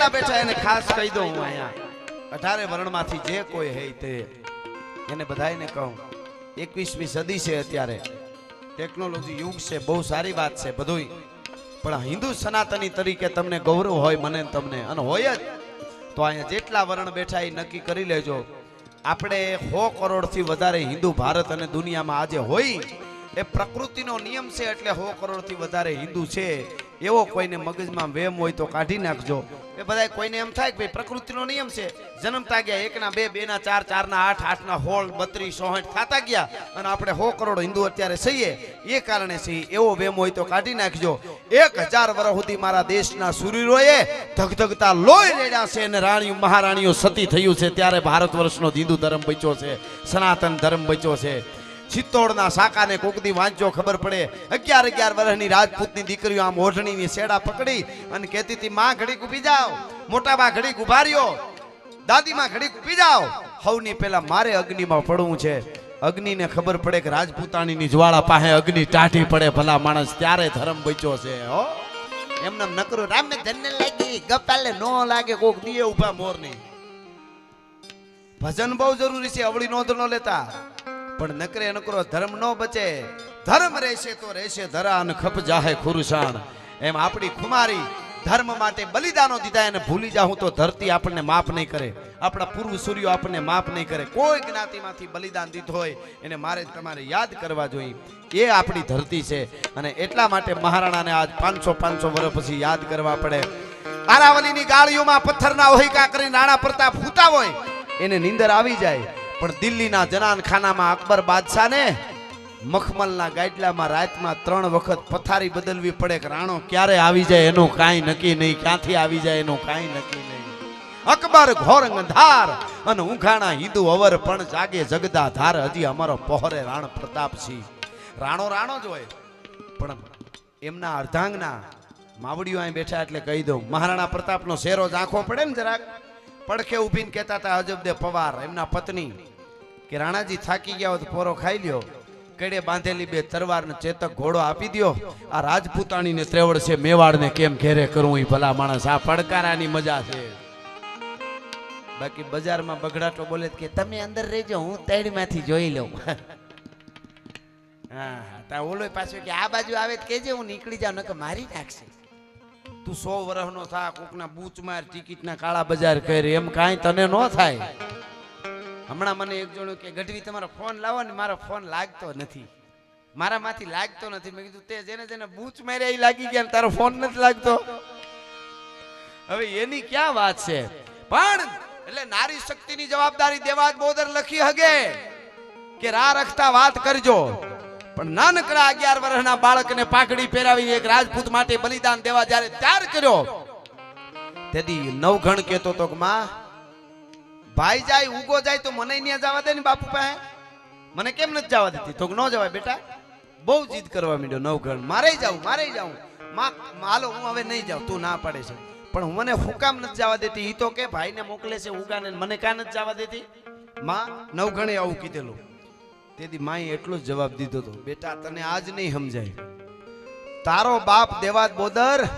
જેટલા બેઠા એને ખાસ કહી દઉં હું અહીંયા. અઢારે વર્ણમાંથી જે કોઈ હે તે એને બધાયને કહું. એકવીસમી સદી છે અત્યારે. ટેકનોલોજી યુગ છે, બહુ સારી વાત છે બધુંય. પણ હિન્દુ સનાતની તરીકે તમને ગૌરવ હોય મને તમને, અને હોય જ. તો અહીંયા જેટલા વર્ણ બેઠા એ નક્કી કરી લેજો. આપણે સો કરોડથી વધારે હિન્દુ ભારત અને દુનિયામાં આજે હોય. એ પ્રકૃતિનો નિયમ છે એટલે સો કરોડથી વધારે હિન્દુ છે. એવો કોઈને મગજમાં વેમ હોય તો કાઢી નાખજો. બધા કોઈને એમ થાય કે ભાઈ પ્રકૃતિનો નિયમ છે. જન્મતા ગયા એકના બે, બેના ચાર, ચારના આઠ, આઠના હોળ, બત્રીસ સોહઠ થતા ગયા. અને આપણે સો કરોડ હિન્દુ અત્યારે છીએ. એ કારણે છીએ એવો વેમ હોય તો કાઢી નાખજો. એક હજાર વર્ષ સુધી મારા દેશના સુરીરોએ ધગધગતા લોહી રેડ્યા છે અને રાણીઓ, મહારાણીઓ સતી થયું છે. ત્યારે ભારત વર્ષનો હિન્દુ ધર્મ બચ્યો છે, સનાતન ધર્મ બચ્યો છે. ચિત્તોડના શાકાને કોકદી વાંચજો ખબર પડે. અગિયાર અગિયાર વર્ષની રાજપૂતની દીકરીઓ આમ ઓઢણીની શેડા પકડી અને કહેતી હતી, માં ઘડીક ઊભી જાઓ. મોટા ઘડીક રહ્યો. દાદીમાં ઘડીક ઊભી જાઓ. હવની પહેલા મારે અગ્નિમાં પડવું છે. અગ્નિને ખબર પડે કે રાજપૂતાણીની જ્વાળા પાસે અગ્નિ ટાઢી પડે. ભલા માણસ ત્યારે ધર્મ બચ્યો છે, હો. એમને નકરો રામે ધન્ય લાગી. ગપાલે નો લાગે કોક દીએ ઊભા મોરની. ભજન બહુ જરૂરી છે, અવળી નોંધ ન લેતા. પણ નકરે નકરો ધર્મ ન બચે. ધર્મ રહેશે તો રહેશે ધરા અને ખપ જાહે ખુરશાણ એમ આપણી ખુમારી ધર્મ માટે બલિદાનો દીધા એને ભૂલી જાઉં તો ધરતી આપણને માફ નહીં કરે. આપણા પૂર્વ સૂર્યો આપણને માફ નહીં કરે. કોઈ જ્ઞાતિમાંથી બલિદાન દીધું હોય એને મારે તમારે યાદ કરવા જોઈએ. એ આપણી ધરતી છે અને એટલા માટે મહારાણાને આજ પાંચસો પાંચસો વર્ષ પછી યાદ કરવા પડે. આરાવલીની ગાળીઓમાં પથ્થરના ઓહિકા કરી નાણા પ્રતાપ ફૂતા હોય. એને નીંદર આવી જાય. પણ દિલ્હીના જનાનખાનામાં અકબર બાદશાહને મખમલના ગાડલામાં રાતમાં ત્રણ વખત પથારી બદલવી પડે કે રાણો ક્યારે આવી જાય એનું કાંઈ નક્કી નહીં. ક્યાંથી આવી જાય એનું કાંઈ નક્કી નહીં. અકબર ઘોર અંધાર અને ઊંઘાણા હિન્દુ અવર પણ જાગે જગદા ધાર હજી અમારો પહોરે રાણ પ્રતાપસિંહ. રાણો રાણો જ હોય. પણ એમના અર્ધાંગના માવડીઓ અહીં બેઠા એટલે કહી દઉં. મહારાણા પ્રતાપનો શેરો જ આંખો પડે ને જરાક. પડખે ઊભીને કહેતા હતા અજબદે પવાર. એમના પત્ની કે, રાણાજી થાકી ગયા હોય તો પોરો ખાઈ લ્યો. કડે બાંધેલી બે તરવાર ને ચેતક ઘોડો આપી દો આ રાજપૂતાણીને ત્રેવડ છે, મેવાડને કેમ ઘેરે કરવું એ ભલા માણસ? આ પડકારાની મજા છે. બાકી બજારમાં બગડાટો બોલે કે, તમે અંદર રહેજો, હું તેડમાંથી જોઈ લઉં. હા હા, તા ઓલો પાછો કે, આ બાજુ આવે કેજે હું નીકળી જાઉં, નકર મારી નાખશે. તું સો વર્ષનો થા, કોકના બૂચ માર, ટિકિટના કાળા બજાર કરે એમ કાંઈ તને ન થાય. હમણાં મને એક જણો કે, ગઢવી, તમારો ફોન લાવો ને, મારો ફોન લાગતો નથી. મારામાંથી લાગતો નથી. મેં કીધું, તે જેને જેને બૂચ માર્યા, એ લાગી ગયા તારો ફોન નથી લાગતો. હવે એની ક્યાં વાત છે? પણ, એટલે નારી શક્તિની જવાબદારી દેવાજ બોદર લખી હગે કે, રા, રખતા વાત કરજો. પણ નાનકડા અગિયાર વર્ષના બાળકને પાઘડી પહેરાવી એક રાજપૂત માટે બલિદાન દેવા જ્યારે ત્યાર કર્યો તેથી નવઘણ કહેતો તો માં, ભાઈ જાય ઉગો જાય તો મને ત્યાં જવા દે ને બાપુ પાસે? મને કેમ નથી જવા દેતી? તો ન જવાય બેટા. બહુ જીદ કરવા માંડ્યો નવઘણ, મારે જાઉં મારે જાઉં. માં, હાલો, હું હવે નહીં જાઉં, તું ના પાડે છે. પણ મને હુકામ નથી જવા દેતી? એ તો કે ભાઈને મોકલે છે ઉગાને મને કાં નથી જવા દેતી? માં, નવઘણે આવું કીધેલું. તેથી માએ એટલો જ જવાબ દીધો હતો, બેટા, તને આજ નહીં સમજાય. તારો બાપ દેવાદ બોદર,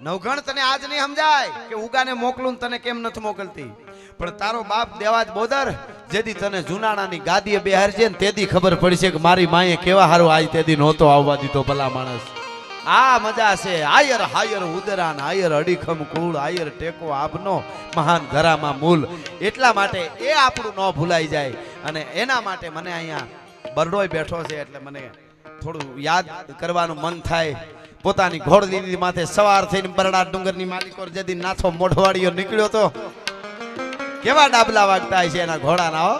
નવઘણ તને આજ નહીં સમજાય કે ઉગાને મોકલું તને કેમ નથી મોકલતી? પણ તારો બાપ દેવાદ બોદર, જેદી તને જુનાણાની ગાદીએ બેહારજે ને તેદી ખબર પડશે કે મારી માએ કેવા હારું આજ તેદી નહોતો આવવા દીધો ભલા માણસ. આ મજા છે. આયર, હાયર, ઉદરાન, આયર, અડીખમ કુળ, આયર, ટેકો આપનો મહાન ધરામાં મૂલ. એટલા માટે એ આપણું ન ભૂલાઈ જાય. અને એના માટે મને અહીંયા બરડોય બેઠો છે એટલે મને થોડું યાદ કરવાનું મન થાય. પોતાની ઘોડ દીદી માથે સવાર થઈને બરડા ડુંગરની માલિકો જેદી નાથો મોઢવાડીઓ નીકળ્યો તો કેવા ડાબલા વાગતા છે એના ઘોડાના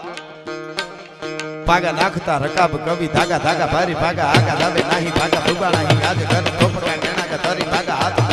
પાગા નાખતા રકાબ કવિ, ધાગા ધાગા ભારી, ભાગા આગા દાબે નાહી, ભાગા ભૂગા નાહી આજ ઘર ટોપકા ગેણા કે ભાગા હાથ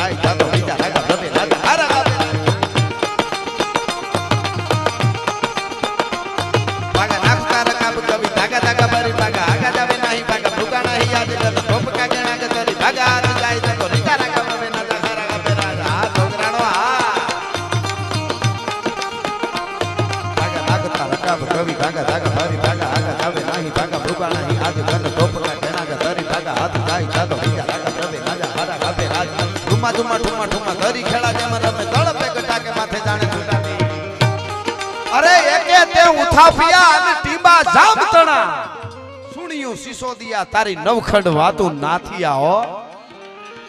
સિસોદિયા તારી નવખંડ વાતું નાથી આવો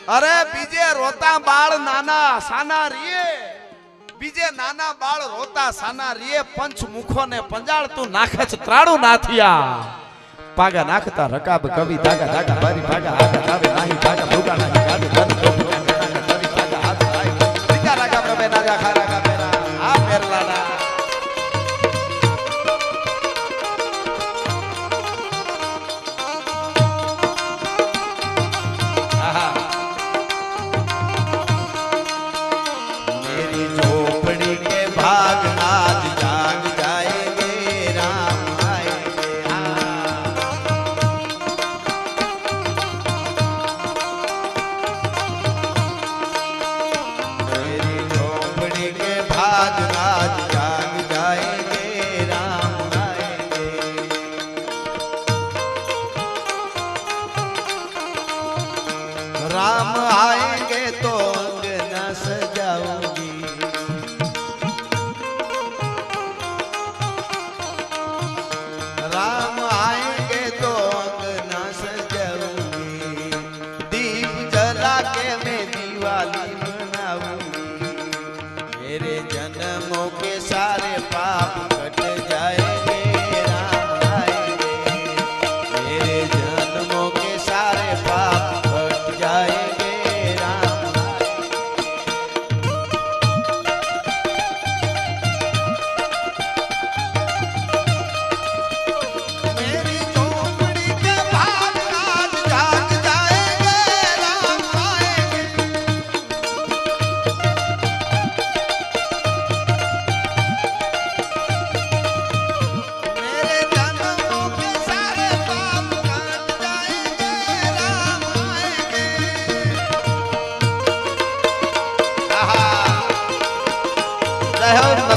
અરે બીજે રોતા બાળ નાના સાના રીએ બીજે નાના બાળ રોતા સાના રીએ પંચ મુખો ને પંજાળ તું નાખે છે ત્રાણું નાથિયા પાગા નાખતા રકાબ કવિ ધાગા ધાગા બારી ભાગા આગા જાવે નાહી ભાગા ભૂગા નાહી ગાડી ધન ધરી ભાગા હાથ ભાઈ રીકા રાગા પ્રભે નાજા ખા રાગા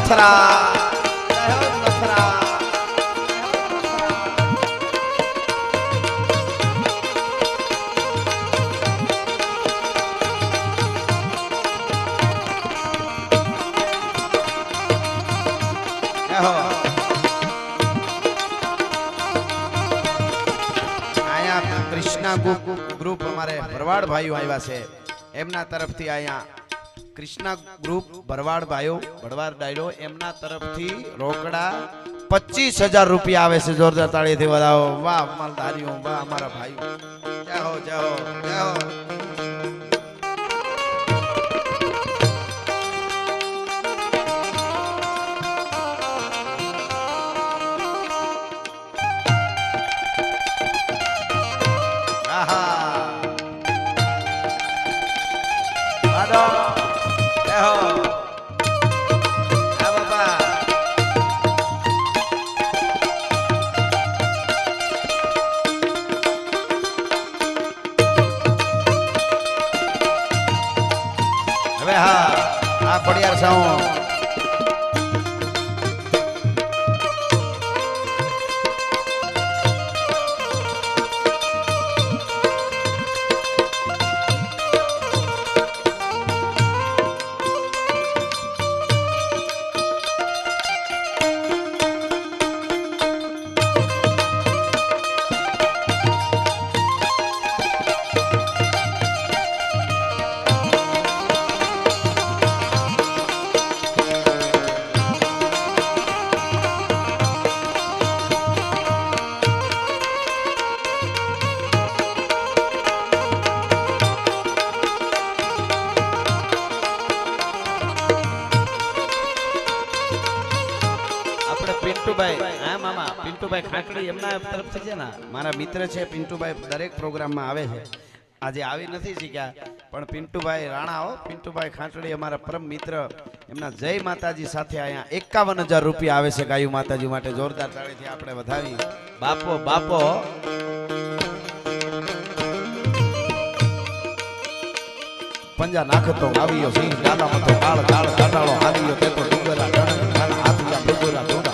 મથરા. કૃષ્ણા ગ્રુપ અમારે ભરવાડ ભાઈઓ આવ્યા છે. એમના તરફથી અહીંયા કૃષ્ણા ગ્રુપ ભરવાડ ભાઈઓ ભરવાડ ડાયરો એમના તરફથી રોકડા પચીસ હજાર રૂપિયા આવે છે જોરદાર તાળીથી વધાવો વાહ માલધારીઓ વાહ અમારા ભાઈઓ જય હો જય પિન્ટુભાઈ ખાકડી એમના તરફથી છે ને, મારા મિત્ર છે પિન્ટુભાઈ, દરેક પ્રોગ્રામમાં આવે છે. આજે આવી નથી શીખ્યા, પણ પિન્ટુભાઈ રાણા હો. પિન્ટુભાઈ ખાંટડી અમારા પરમ મિત્ર. એમના જય માતાજી સાથે અહીંયા એકાવન હજાર રૂપિયા આવે છે ગાયું માતાજી માટે. જોરદાર તાળીથી આપણે વધાવી બાપો બાપો. પંજા નાખતો આવ્યો સિંહ દાદા મતો કાળ કાળ કાટાળો આવ્યો તે તો ડુંગરા, ગણ હાથ ડુંગરા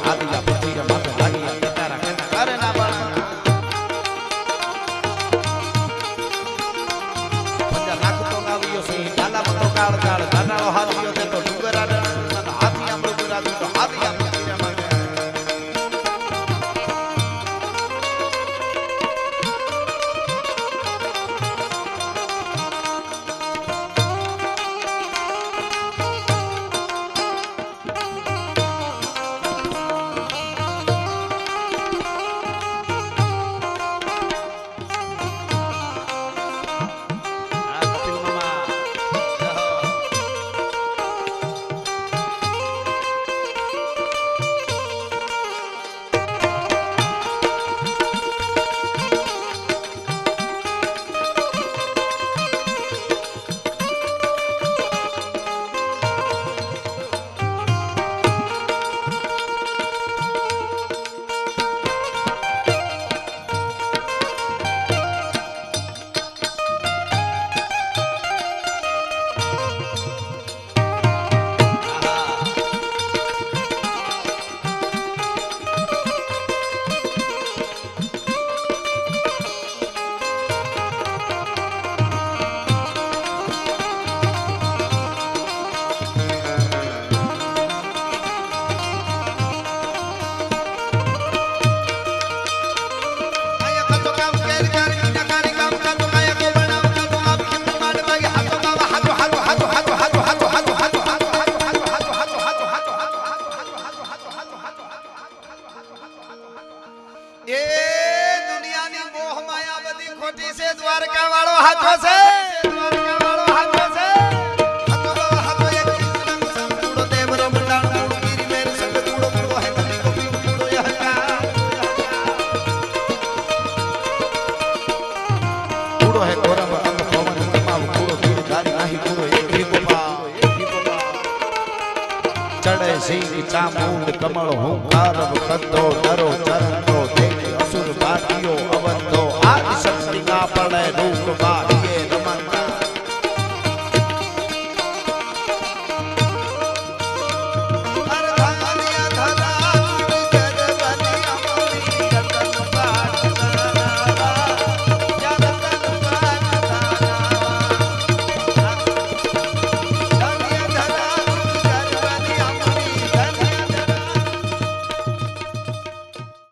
કમળ હુંકાર કદ્દો ડરો ચરણો.